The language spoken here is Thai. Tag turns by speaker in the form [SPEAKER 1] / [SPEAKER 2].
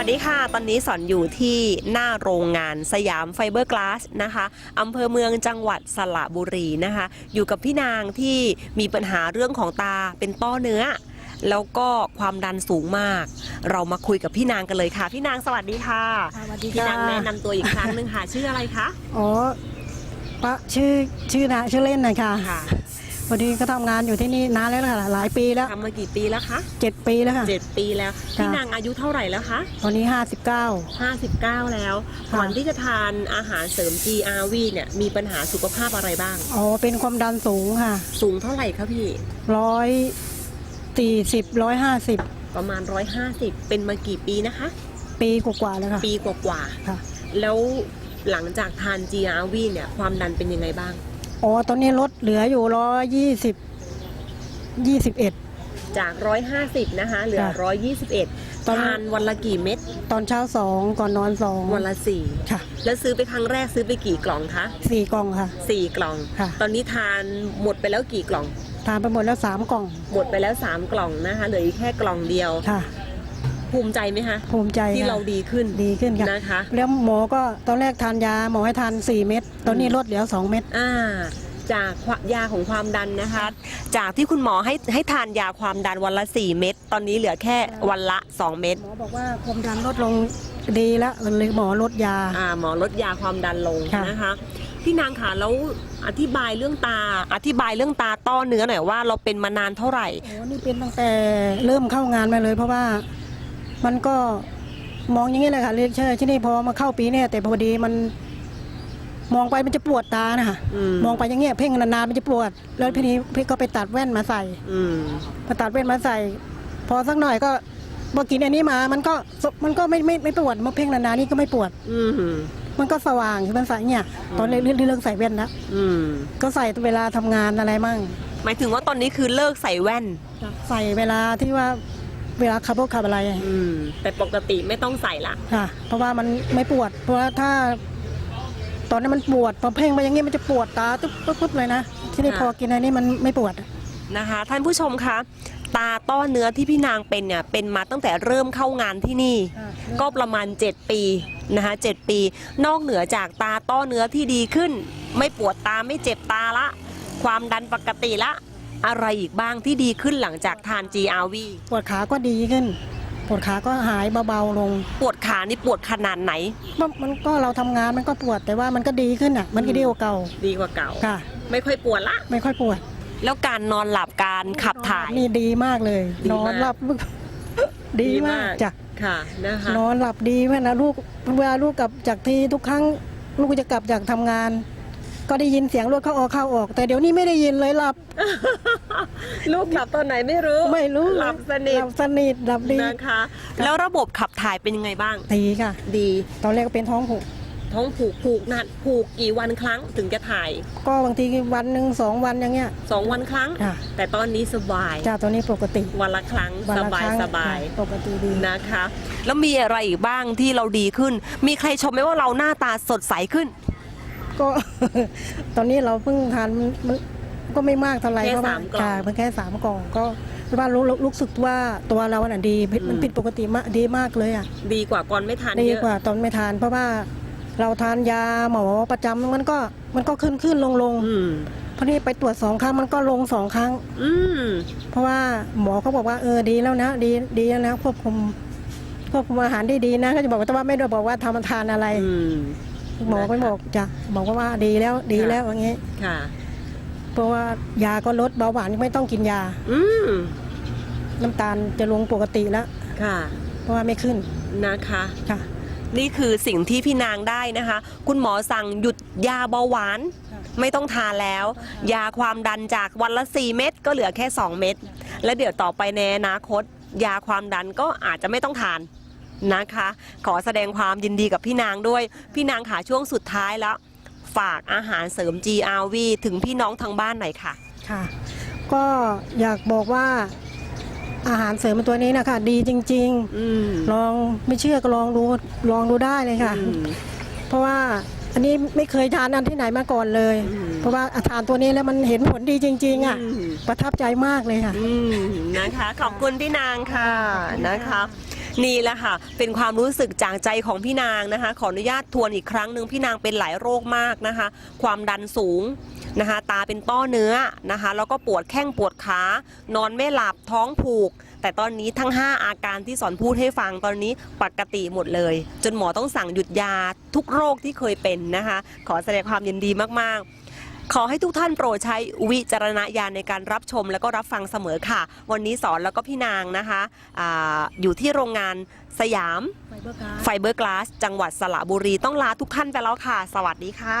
[SPEAKER 1] ตอนนี้สอนอยู่ที่หน้าโรงงานสยามไฟเบอร์กลาสนะคะอำเภอเมืองจังหวัดสระบุรีนะคะ อยู่กับพี่นางที่มีปัญหาเรื่องของตาเป็นต้อเนื้อ แล้วก็ความดันสูงมาก เรามาคุยกับพี่นางกันเลยค่ะ พี่นางสวัสดีค่ะ
[SPEAKER 2] สวัสดี
[SPEAKER 1] พี่
[SPEAKER 2] ค่ะ
[SPEAKER 1] นางแนะนำตัวอีกครั้งหนึ่งค่ะ ชื่ออะไรคะ
[SPEAKER 2] อ๋อปะชื่อชื่อนะชื่อเล่นนะคะ
[SPEAKER 1] ค่ะ
[SPEAKER 2] พอดีก็ทำงานอยู่ที่นี่นานแล้วค่ะหลายปีแล้ว
[SPEAKER 1] ทำมากี่ปีแล้วคะ
[SPEAKER 2] เจ็ดปีแล้วค่ะ
[SPEAKER 1] เจ็ดปีแล้ว
[SPEAKER 2] ค่ะ
[SPEAKER 1] พี่นางอายุเท่าไหร่แล้วคะ
[SPEAKER 2] ตอนนี้ห้าสิบเก้า
[SPEAKER 1] 59 แล้ว
[SPEAKER 2] ค่ะ
[SPEAKER 1] ก่อนที่จะทานอาหารเสริม GRV เนี่ยมีปัญหาสุขภาพอะไรบ้าง
[SPEAKER 2] อ๋อเป็นความดันสูงค่ะ
[SPEAKER 1] สูงเท่าไหร่คะพี่
[SPEAKER 2] ร้อยสี่สิบร้อยห้าสิบ
[SPEAKER 1] ประมาณ 150 เป็นมากี่ปีนะคะ
[SPEAKER 2] ปีกว่าๆแล้วค่ะ
[SPEAKER 1] ปีกว่า
[SPEAKER 2] ค่ะ
[SPEAKER 1] ๆแล้วหลังจากทาน GRV เนี่ยความดันเป็นยังไงบ้าง
[SPEAKER 2] อ๋อตอนนี้ลดเหลืออยู่ร้อยยี่สิบยี่สิบเอ็ด
[SPEAKER 1] จาก 150 นะคะ เหลือ
[SPEAKER 2] จ้ะ
[SPEAKER 1] 121
[SPEAKER 2] ตอน
[SPEAKER 1] ทานวันละกี่เม็ด
[SPEAKER 2] ตอนเช้าสองก่อนนอนสอง
[SPEAKER 1] วันละ
[SPEAKER 2] ค่ะ
[SPEAKER 1] 4แล้วซื้อไปครั้งแรกซื้อไปกี่กล่องคะ
[SPEAKER 2] สี่กล่องค่ะ
[SPEAKER 1] 4กล่อง
[SPEAKER 2] ค่ะ
[SPEAKER 1] ตอนนี้ทานหมดไปแล้วกี่กล่อง
[SPEAKER 2] ทานไปหมดแล้วสามกล่อง
[SPEAKER 1] หมดไปแล้ว3กล่องนะคะ เหลืออีกแค่กล่องเดียว
[SPEAKER 2] ค่ะ
[SPEAKER 1] ภูมิใจไหมคะ
[SPEAKER 2] ภูมิใจ
[SPEAKER 1] ที่
[SPEAKER 2] ค่ะ
[SPEAKER 1] เราดีขึ้น
[SPEAKER 2] ดีขึ้นค่ะ
[SPEAKER 1] นะคะ
[SPEAKER 2] แล้วหมอก็ตอนแรกทานยาหมอให้ทาน 4 เม็ดตอนนี้ลดเหลือ 2 เม็ด
[SPEAKER 1] อ่าจากยาของความดันนะคะ จากที่คุณหมอให้ให้ทานยาความดันวันละ 4 เม็ดตอนนี้เหลือแค่วันละ 2 เม็ด
[SPEAKER 2] หมอบอกว่าความดันลดลงดีแล้วเลยหมอลดยา
[SPEAKER 1] อ่าหมอลดยาความดันลง
[SPEAKER 2] ค่ะ
[SPEAKER 1] นะคะพี่นางค่ะแล้วอธิบายเรื่องตาอธิบายเรื่องตาต้อเนื้อหน่อยว่าเราเป็นมานานเท่าไหร่
[SPEAKER 2] โอ้นี่เป็นตั้งแต่เริ่มเข้างานมาเลย เพราะว่า มันก็มองอย่างนี้เลยค่ะเรียกเชื่อที่นี่พอมาเข้าปีเนี่ยแต่พอดีมัน มองไปมันจะปวดตานะคะ
[SPEAKER 1] อืม
[SPEAKER 2] มองไปอย่างเงี้ยเพ่งนานๆมันจะปวด แล้วทีนี้พี่ก็ไปตัดแว่นมาใส่
[SPEAKER 1] อืม
[SPEAKER 2] พอตัดแว่นมาใส่ พอสักหน่อยก็พอกินอันนี้มา มันก็มันก็ไม่ไม่ไม่ปวดมาเพ่งนานๆนี่ก็ไม่ปวด
[SPEAKER 1] อืม
[SPEAKER 2] มันก็สว่างมันใส่เนี่ย ตอนเรื่องเรื่องใส่แว่นนะ
[SPEAKER 1] อืม
[SPEAKER 2] ก็ใส่เวลาทำงานอะไรมั่ง
[SPEAKER 1] หมายถึงว่าตอนนี้คือเลิกใส่แว่น
[SPEAKER 2] ใส่เวลาที่ว่า เวลาขับรถขับอะไรอะ
[SPEAKER 1] อืมแต่ปกติไม่ต้องใส่ละ
[SPEAKER 2] ค่ะ เพราะว่ามันไม่ปวด เพราะว่าถ้า ตอนนั้นมันปวดพอเพ่งไปอย่างงี้มันจะปวดตาตุ๊บตุ๊บตุ๊บเลยนะที่นี่
[SPEAKER 1] ค่ะ
[SPEAKER 2] พอกินอันนี้มันไม่ปวดอะ
[SPEAKER 1] นะคะ ท่านผู้ชมคะตาต้อเนื้อที่พี่นางเป็นเนี่ยเป็นมาตั้งแต่เริ่มเข้างานที่นี่ ก็ประมาณ 7 ปีนะคะ7ปี นอกเหนือจากตาต้อเนื้อที่ดีขึ้น ไม่ปวดตาไม่เจ็บตาละ ความดันปกติละ อะไรอีกบ้างที่ดีขึ้นหลังจากทาน GRV
[SPEAKER 2] ปวดขาก็ดีขึ้น ปวดขาก็หายเบาๆลง
[SPEAKER 1] ปวดขานี่ปวดขนาดไหน
[SPEAKER 2] มันมันก็เราทำงานมันก็ปวดแต่ว่ามันก็ดีขึ้นอะ มันก็ดีกว่าเก่า
[SPEAKER 1] ดีกว่าเก่า
[SPEAKER 2] ค่ะ
[SPEAKER 1] ไม่ค่อยปวดละ
[SPEAKER 2] ไม่ค่อยปวด
[SPEAKER 1] แล้วการนอนหลับการขับถ่าย
[SPEAKER 2] นี่ดีมากเลย
[SPEAKER 1] ดี
[SPEAKER 2] น
[SPEAKER 1] มาก
[SPEAKER 2] อนหลับ ดีมากจ้ะ
[SPEAKER 1] ค่ะนะคะ
[SPEAKER 2] นอนหลับดีแม่นะลูกเวลาลูกกลับจากที่ทุกครั้ง ลูกจะกลับจากทำงาน ก็ได้ยินเสียงรถเข้าออกเข้าออก แต่เดี๋ยวนี้ไม่ได้ยินเลยหลับ
[SPEAKER 1] ลูกหลับตอนไหนไม่รู้
[SPEAKER 2] ไม่รู้
[SPEAKER 1] หลับสนิท
[SPEAKER 2] หลับสนิทหลับดี
[SPEAKER 1] นะคะ แล้วระบบขับถ่ายเป็นยังไงบ้าง
[SPEAKER 2] ดีค่ะ
[SPEAKER 1] ดี
[SPEAKER 2] ตอนแรกก็เป็นท้องผูก
[SPEAKER 1] ท้องผูกผูกนานผูกกี่วันครั้งถึงจะถ่าย
[SPEAKER 2] ก็บางทีวันหนึ่งสองวันอย่างเงี้ย
[SPEAKER 1] สองวันครั้ง
[SPEAKER 2] ค่ะ
[SPEAKER 1] แต่ตอนนี้สบาย
[SPEAKER 2] จ้าตอนนี้ปกติ
[SPEAKER 1] วันละครั้ง
[SPEAKER 2] วัน
[SPEAKER 1] ส
[SPEAKER 2] ละ
[SPEAKER 1] บาย
[SPEAKER 2] ครั้ง
[SPEAKER 1] สบาย
[SPEAKER 2] ปกติดี
[SPEAKER 1] นะคะ แล้วมีอะไรอีกบ้างที่เราดีขึ้น มีใครชมไหมว่าเราหน้าตาสดใสขึ้น
[SPEAKER 2] ก็ ตอนนี้เราเพิ่งทานมันมันก็ไม่มากเท่าไหร่
[SPEAKER 1] แค่
[SPEAKER 2] เพราะว่า
[SPEAKER 1] สามกล่อง
[SPEAKER 2] ค่ะมันแค่สามกล่องก็ว่ารู้รู้รู้สึกว่าตัวเราน่ะดีผิดมัน
[SPEAKER 1] อืม
[SPEAKER 2] ผิดปกติมากดีมากเลยอะ
[SPEAKER 1] ดีกว่าก่อนไม่ทาน
[SPEAKER 2] ดี
[SPEAKER 1] เยอะ
[SPEAKER 2] กว่าตอนไม่ทานเพราะว่าเราทานยาหมอประจำมันก็มันก็ขึ้นขึ้นลงลง
[SPEAKER 1] อืม
[SPEAKER 2] พอนี้ไปตรวจสองครั้งมันก็ลงสองครั้ง
[SPEAKER 1] อืม
[SPEAKER 2] เพราะว่าหมอเขาบอกว่าเออดีแล้วนะดีดีแล้วนะควบคุมควบคุมอาหารได้ดีนะก็จะบอกว่าแต่ว่าไม่ได้บอกว่าทำทานอะไร
[SPEAKER 1] อืม
[SPEAKER 2] หมอไม่บอกจ้ะบอกว่าว่าดีแล้วดีแล้วอย่างงี้
[SPEAKER 1] ค่ะ
[SPEAKER 2] เพราะว่ายาก็ลดเบาหวานไม่ต้องกินยา
[SPEAKER 1] อืม
[SPEAKER 2] น้ำตาลจะลงปกติแล้ว
[SPEAKER 1] ค่ะ
[SPEAKER 2] เพราะว่าไม่ขึ้น
[SPEAKER 1] นะคะ
[SPEAKER 2] ค่ะ
[SPEAKER 1] นี่คือสิ่งที่พี่นางได้นะคะ คุณหมอสั่งหยุดยาเบาหวาน
[SPEAKER 2] ค่ะ
[SPEAKER 1] ไม่ต้องทานแล้ว ยาความดันจากวันละ 4 เม็ดก็เหลือแค่ 2 เม็ดและเดี๋ยวต่อไปในอนาคต ยาความดันก็อาจจะไม่ต้องทาน นะคะ ขอแสดงความยินดีกับพี่นางด้วย พี่นางขาช่วงสุดท้ายแล้ว ฝากอาหารเสริม GRV ถึงพี่น้องทางบ้านหน่อยค่ะ
[SPEAKER 2] ค่ะ ก็อยากบอกว่าอาหารเสริมตัวนี้นะคะ ดีจริง
[SPEAKER 1] อืม
[SPEAKER 2] ๆ ลองไม่เชื่อก็ลองดูลองดูได้เลยค่ะ
[SPEAKER 1] อืม
[SPEAKER 2] เพราะว่าอันนี้ไม่เคยทานอันที่ไหนมาก่อนเลย
[SPEAKER 1] อืม
[SPEAKER 2] เพราะว่าทานตัวนี้แล้วมันเห็นผลดีจริง ๆอะ
[SPEAKER 1] อืม
[SPEAKER 2] ประทับใจมากเลยค่ะ
[SPEAKER 1] อืมนะคะ ขอบคุณพี่นางค่ะนะคะ นี่แหละค่ะ เป็นความรู้สึกจากใจของพี่นางนะคะ ขออนุญาตทวนอีกครั้งหนึ่งพี่นางเป็นหลายโรคมากนะคะ ความดันสูงนะคะ ตาเป็นต้อเนื้อนะคะ แล้วก็ปวดแข้งปวดขานอนไม่หลับท้องผูก แต่ตอนนี้ทั้ง 5 อาการที่สอนพูดให้ฟังตอนนี้ปกติหมดเลย จนหมอต้องสั่งหยุดยาทุกโรคที่เคยเป็นนะคะ ขอแสดงความยินดีมากๆ ขอให้ทุกท่านโปรดใช้วิจารณญาณในการรับชมแล้วก็รับฟังเสมอค่ะ วันนี้สอนแล้วก็พี่นางนะคะอาอยู่ที่โรงงานสยาม
[SPEAKER 2] ไฟเบอร์การ์ด
[SPEAKER 1] ไฟเบอร์กลาสจังหวัดสระบุรีต้องลาทุกท่านไปแล้วค่ะ สวัสดีค่ะ